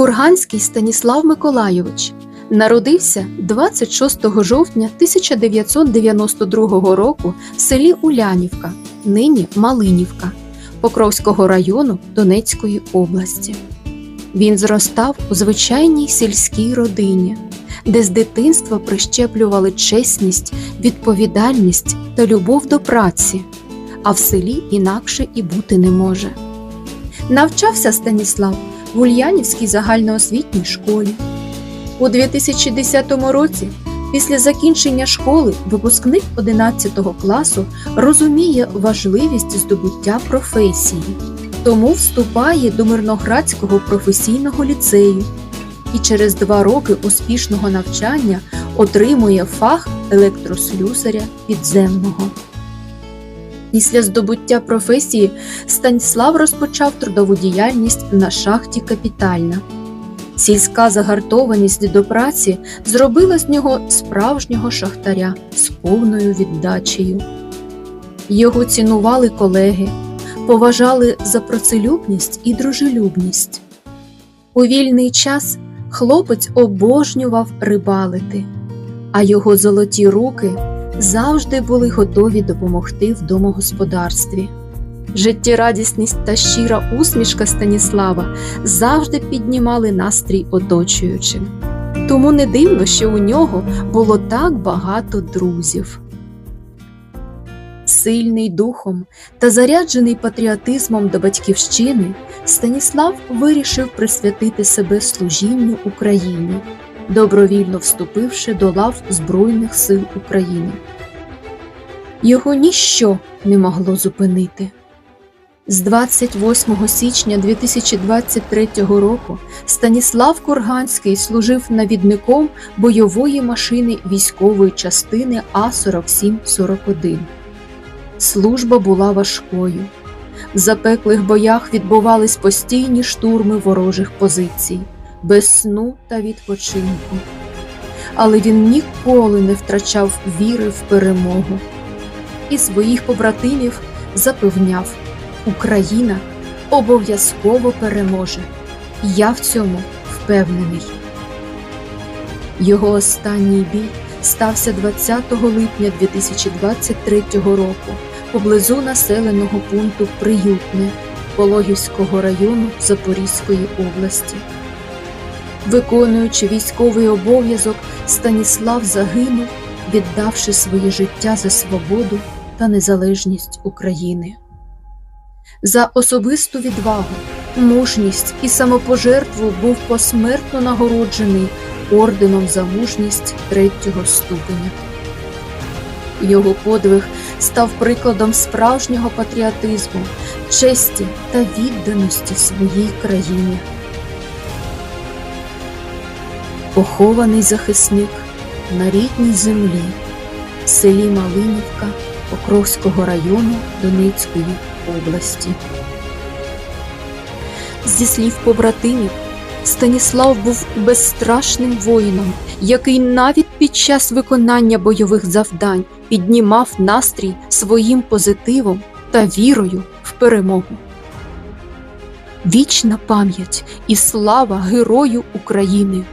Курганський Станіслав Миколайович народився 26 жовтня 1992 року в селі Улянівка, нині Малинівка, Покровського району Донецької області. Він зростав у звичайній сільській родині, де з дитинства прищеплювали чесність, відповідальність та любов до праці, а в селі інакше і бути не може. Навчався Станіслав в Ульянівській загальноосвітній школі. У 2010 році, після закінчення школи, випускник 11 класу розуміє важливість здобуття професії, тому вступає до Мирноградського професійного ліцею і через два роки успішного навчання отримує фах електрослюсаря підземного. Після здобуття професії Станіслав розпочав трудову діяльність на шахті Капітальна. Сільська загартованість до праці зробила з нього справжнього шахтаря з повною віддачею. Його цінували колеги, поважали за працелюбність і дружелюбність. У вільний час хлопець обожнював рибалити, а його золоті руки завжди були готові допомогти в домогосподарстві. Життєрадісність та щира усмішка Станіслава завжди піднімали настрій оточуючим. Тому не дивно, що у нього було так багато друзів. Сильний духом та заряджений патріотизмом до батьківщини, Станіслав вирішив присвятити себе служінню Україні, добровільно вступивши до лав Збройних сил України. Його ніщо не могло зупинити. З 28 січня 2023 року Станіслав Курганський служив навідником бойової машини військової частини А4741. Служба була важкою. В запеклих боях відбувались постійні штурми ворожих позицій, без сну та відпочинку. Але він ніколи не втрачав віри в перемогу і своїх побратимів запевняв. Україна обов'язково переможе. Я в цьому впевнений. Його останній бій стався 20 липня 2023 року поблизу населеного пункту Приютне Пологівського району Запорізької області. Виконуючи військовий обов'язок, Станіслав загинув, віддавши своє життя за свободу та незалежність України за особисту відвагу, мужність і самопожертву був посмертно нагороджений орденом за мужність третього ступеня. Його подвиг став прикладом справжнього патріотизму, честі та відданості своїй країні. Похований захисник на рідній землі, в селі Малинівка Покровського району Донецької області. Зі слів побратимів, Станіслав був безстрашним воїном, який навіть під час виконання бойових завдань піднімав настрій своїм позитивом та вірою в перемогу. Вічна пам'ять і слава Герою України!